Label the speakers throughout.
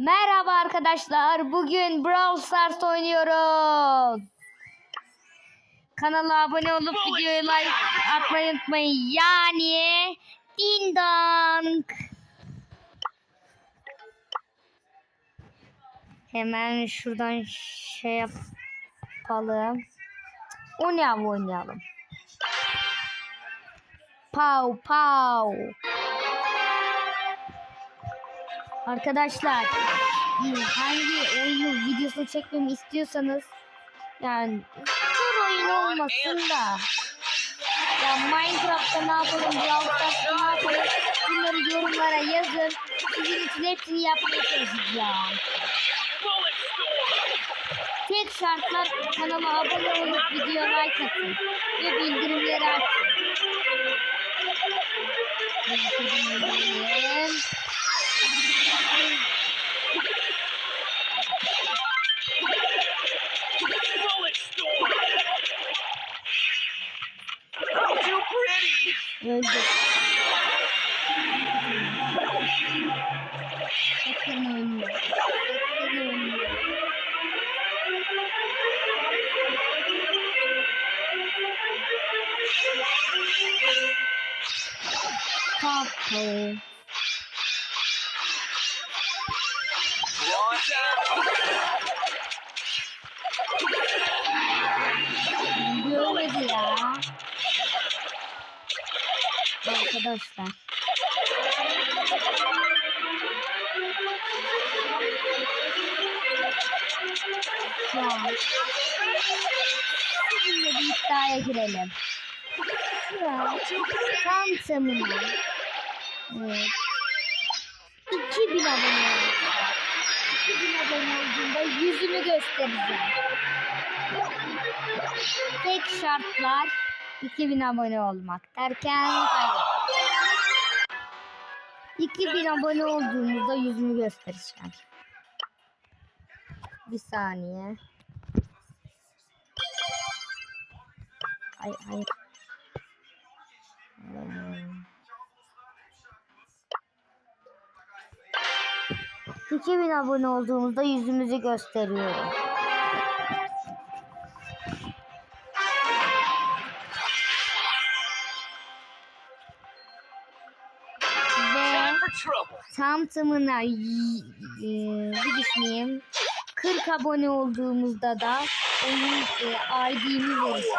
Speaker 1: Merhaba arkadaşlar. Bugün Brawl Stars oynuyoruz. Kanala abone olup videoyu like atmayı unutmayın. Yani ding dong. Hemen şuradan şey yapalım. Oynayalım oynayalım. Pow pow. Arkadaşlar hangi oyunu videosunu çekmemi istiyorsanız yani bir oyun olmasın da ya Minecraft'ta ne yapalım, Brawl Stars'ta ne yapalım bunları yorumlara yazın. Sizin için hepsini yapmaya çalışacağım. Tek şartlar kanala abone olup videoya like atın ve bildirimleri açın. Öldü. Sakın ölme. Sakın Arkadaşlar. Şu an sizinle bir iddiaya girelim. An tam tamına evet, 2000 abone olursa 2000 abone olduğunda yüzümü göstereceğim. Tek şartlar 2000 abone olmak derken. 2000 abone olduğumuzda yüzümü göstereceğim. Bir saniye. Hayır hayır. Hmm. 2000 abone olduğumuzda yüzümüzü gösteriyorum. Tam tamına y- bir düşüneyim. 40 abone olduğumuzda da onun e, ID'mi vereceğim.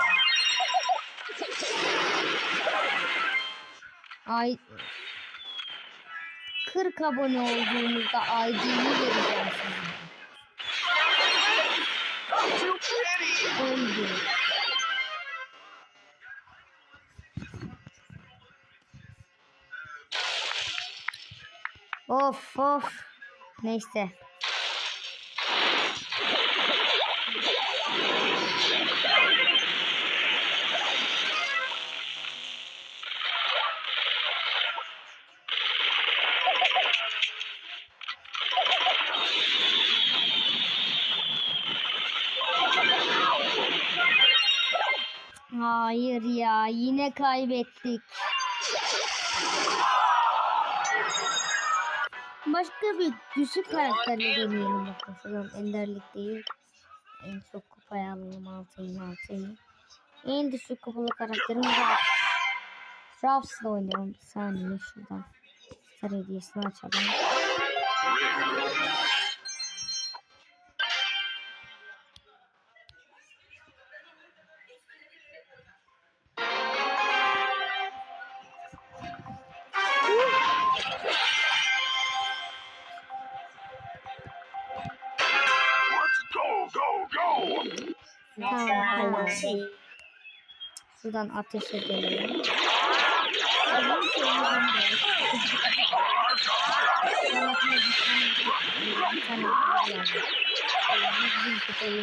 Speaker 1: Ay 40 abone olduğumuzda ID'mi vereceğim size.
Speaker 2: Pretty!
Speaker 1: Öldü. Of of. Neyse. Hayır ya yine kaybettik. Başka bir düşük karakterle deneyelim bakalım. Enderlik değil. En çok kupayı alalım altayı altayı. En düşük kupalı karakterim Raps. Raps'la oynayalım. Bir saniye şuradan. Star hediyesini açalım. Tamam. Şuradan ateş edelim. Tamam, tamam.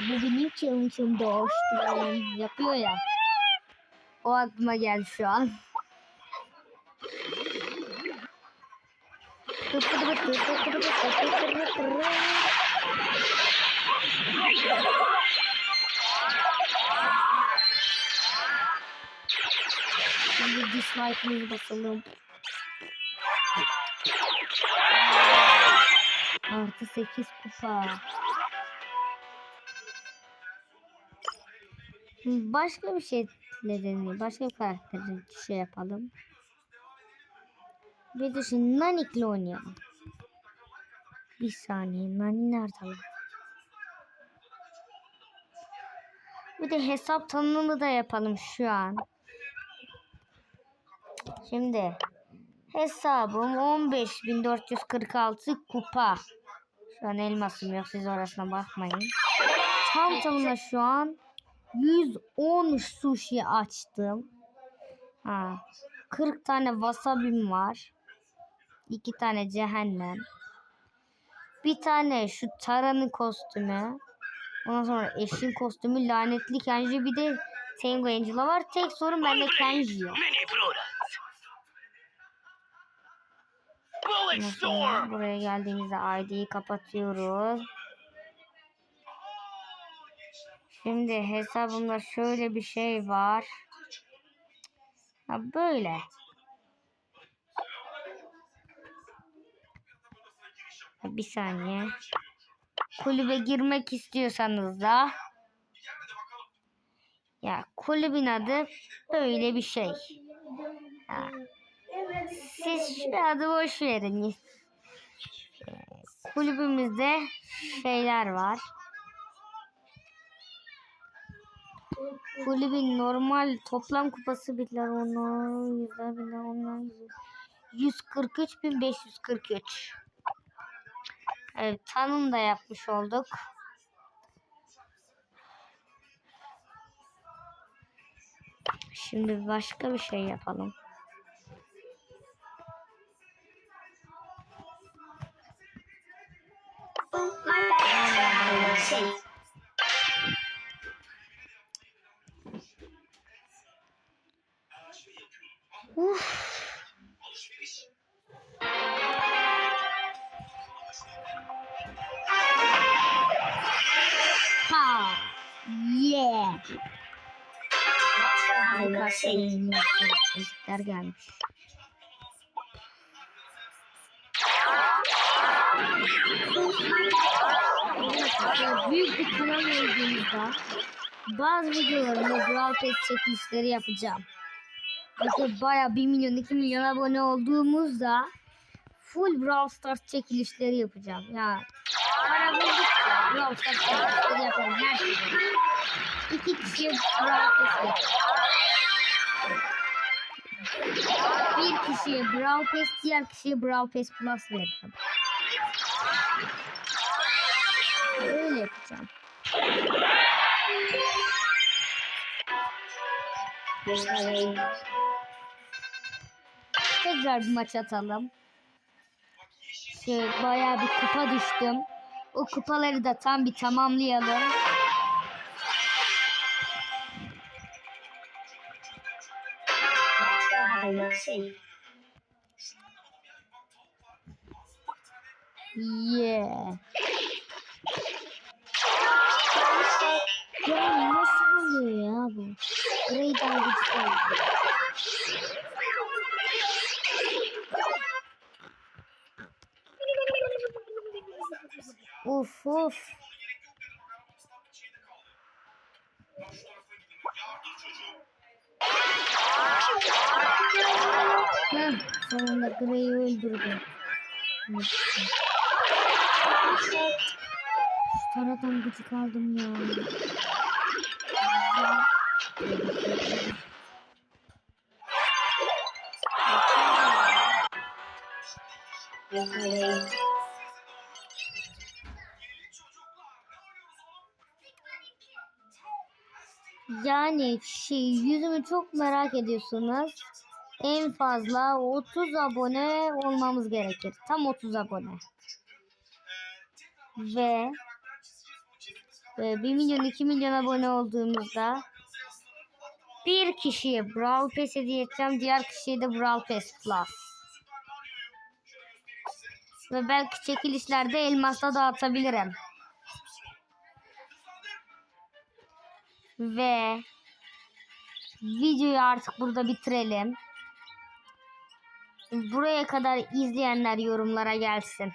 Speaker 1: Bu benim challenge'ım doğuştu. Yapıyor ya. O aklıma geldi şu an. Dislike'ımızı basalım. Artı 8 kupa. Başka bir şey deneyim. Başka bir karakteri şey yapalım. Bir de şimdi Nanik'le oynayalım. Bir saniye. Nani nerede lan? Bir de hesap tanımını da yapalım şu an. Şimdi hesabım 15.446 kupa. Şu an elmasım yok siz orasına bakmayın. Tam tamına şu an 110 sushi açtım. Ha. 40 tane wasabim var. 2 tane cehennem. Bir tane şu Tara'nın kostümü. Ondan sonra eşin kostümü lanetli Kenji bir de Tango Angela var. Tek sorun bende Kenji yok.
Speaker 2: Storm.
Speaker 1: buraya geldiğimizde ID'yi kapatıyoruz. Şimdi hesabımda şöyle bir şey var. Ha böyle. Ha, Bir saniye. Kulübe girmek istiyorsanız da ya kulübün adı böyle bir şey. Ha. Siz adı boş verin. Ee, Kulübümüzde şeyler var. Kulübün normal toplam kupası birler onu yüzler birler onlar 143.543. Evet tanım da yapmış olduk. Şimdi başka bir şey yapalım. Uf. Ha. Yeah. Harika ezikler gelmiş. Olduğumuzda bazı videolarımda Brawl çekilişleri yapacağım. Mesela baya 1 milyon 2 milyon abone olduğumuzda full Brawl Stars çekilişleri yapacağım. Ya para buldukça Brawl Stars çekilişleri yaparım her şeyi. İki kişiye Brawl Pass. Bir kişiye Brawl Pass, diğer kişiye Brawl Pass Plus veririm. Öyle yapacağım. Tekrar bir maç atalım. Şey, bayağı bir kupa düştüm. O kupaları da tam bir tamamlayalım. Yeah. Of of. Heh, sonunda Grey'i öldürdüm. Şu taradan gıcık aldım ya. Yani şey yüzümü çok merak ediyorsunuz. En fazla 30 abone olmamız gerekir. Tam 30 abone. Ve ve 1 milyon 2 milyon abone olduğumuzda bir kişiye Brawl Pass hediye edeceğim. Diğer kişiye de Brawl Pass Plus. Ve belki çekilişlerde elmasla dağıtabilirim. Ve videoyu artık burada bitirelim. Buraya kadar izleyenler yorumlara gelsin.